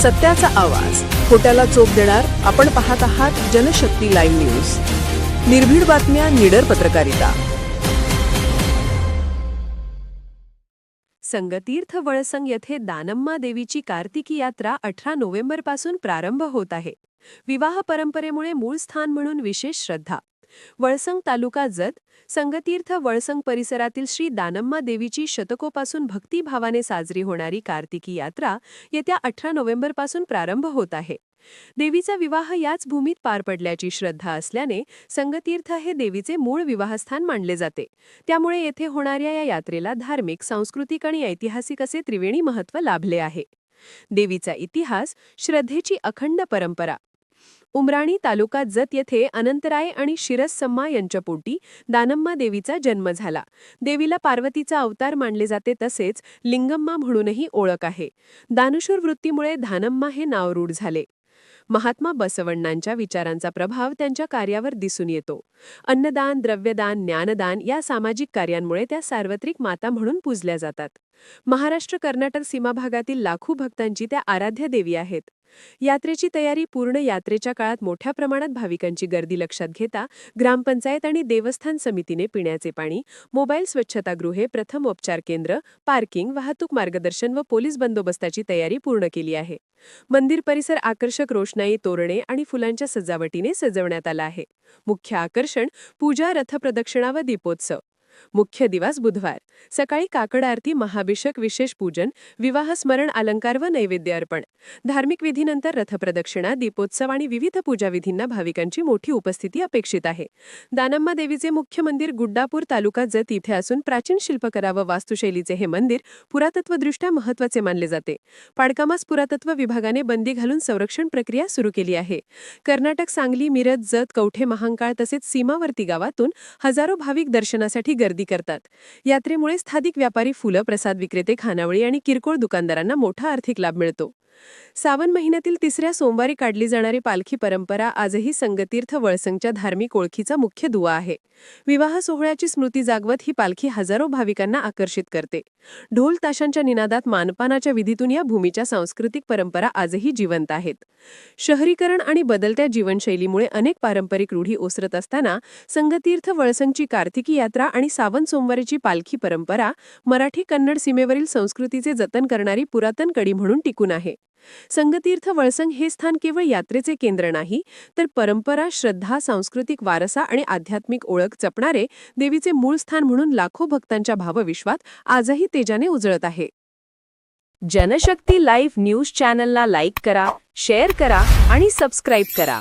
सत्याचा आवाज. खोट्याला चोप देणार आपण पाहत आहात जनशक्ती लाईव्ह न्यूज. निर्भीड बातम्या निडर पत्रकारिता. संगतीर्थ वळसंग येथे दानम्मा देवीची कार्तिकी यात्रा अठरा नोव्हेंबरपासून प्रारंभ होत आहे. विवाह परंपरेमुळे मूळ स्थान म्हणून विशेष श्रद्धा. वळसंग तालुका जत संगतीर्थ वळसंग परिसरातील श्री दानम्मा देवीची शतकोपासून भक्तिभावाने साजरी होणारी कार्तिकी यात्रा येत्या अठरा नोव्हेंबरपासून प्रारंभ होत आहे. देवीचा विवाह याच भूमीत पार पडल्याची श्रद्धा असल्याने संगतीर्थ हे देवीचे मूळ विवाहस्थान मानले जाते. त्यामुळे येथे होणाऱ्या या यात्रेला धार्मिक सांस्कृतिक आणि ऐतिहासिक असे त्रिवेणी महत्त्व लाभले आहे. देवीचा इतिहास श्रद्धेची अखंड परंपरा उमराणी तालुका जत येथे अनंतराय आणि शिरसम्मा यांच्या पोटी दानम्मा देवीचा जन्म झाला. देवीला पार्वतीचा अवतार मानले जाते तसेच लिंगम्मा म्हणूनही ओळख आहे. दानशूर वृत्तीमुळे धानम्मा हे नाव रूढ झाले. महात्मा बसवण्णांच्या विचारांचा प्रभाव त्यांच्या कार्यावर दिसून येतो. अन्नदान द्रव्यदान ज्ञानदान या सामाजिक कार्यांमुळे त्या सार्वत्रिक माता म्हणून पूजल्या जातात. महाराष्ट्र कर्नाटक सीमाभागातील लाखो भक्तांची त्या आराध्य देवी आहेत. यात्रेची तयारी पूर्ण यात्रेच्या काळात मोठ्या प्रमाणात भाविकांची गर्दी लक्षात घेता ग्रामपंचायत आणि देवस्थान समितीने पिण्याचे पाणी मोबाईल स्वच्छतागृहे प्रथम उपचार केंद्र पार्किंग वाहतूक मार्गदर्शन व पोलीस बंदोबस्ताची तयारी पूर्ण केली आहे. मंदिर परिसर आकर्षक रोषणाई तोरणे आणि फुलांच्या सजावटीने सजवण्यात आला आहे. मुख्य आकर्षण पूजा रथप्रदक्षिणा व दीपोत्सव. मुख्य दिवस बुधवार. सकाळी काकड आरती महाभिषेक विशेष पूजन विवाह स्मरण अलंकार व नैवेद्य अर्पण. धार्मिक विधीनंतर रथप्रदक्षिणा दीपोत्सव आणि विविध पूजाविधींना भाविकांची मोठी उपस्थिती अपेक्षित आहे. दानम्मा देवीचे मुख्य मंदिर गुड्डापूर तालुका जत इथे असून प्राचीन शिल्पकला व वास्तुशैलीचे हे मंदिर पुरातत्वदृष्ट्या महत्त्वाचे मानले जाते. पाडकामास पुरातत्व विभागाने बंदी घालून संरक्षण प्रक्रिया सुरू केली आहे. कर्नाटक सांगली मिरज जत कवठे महांकाळ तसेच सीमावर्ती गावातून हजारो भाविक दर्शनासाठी गर्दी करतात. यात्रेमुळे स्थानिक व्यापारी फुलं प्रसाद विक्रेते खानावळी आणि किरकोळ दुकानदारांना मोठा आर्थिक लाभ मिळतो. सावन महिन्यातील तिसऱ्या सोमवारी काढली जाणारी पालखी परंपरा आजही संगतीर्थ वळसंगच्या धार्मिक ओळखीचा मुख्य दुवा आहे. विवाह सोहळ्याची स्मृती जागवत ही पालखी हजारो भाविकांना आकर्षित करते. ढोल ताशांच्या निनादात मानपानाच्या विधीतून या भूमीच्या सांस्कृतिक परंपरा आजही जिवंत आहेत. शहरीकरण आणि बदलत्या जीवनशैलीमुळे अनेक पारंपरिक रूढी ओसरत असताना संगतीर्थ वळसंगची कार्तिकी यात्रा आणि सावन सोमवारीची पालखी परंपरा मराठी कन्नड सीमेवरील संस्कृतीचे जतन करणारी पुरातन कडी म्हणून टिकून आहे. संगतीर्थ वळसंग हे स्थान केवळ यात्रेचे केंद्र नाही तर परंपरा श्रद्धा सांस्कृतिक वारसा आणि आध्यात्मिक ओळख जपणारे देवीचे मूळ स्थान म्हणून लाखो भक्तांच्या भावविश्वात आजही तेजाने उजळत आहे. जनशक्ती लाईव्ह न्यूज चॅनलला लाईक करा शेअर करा आणि सबस्क्राईब करा.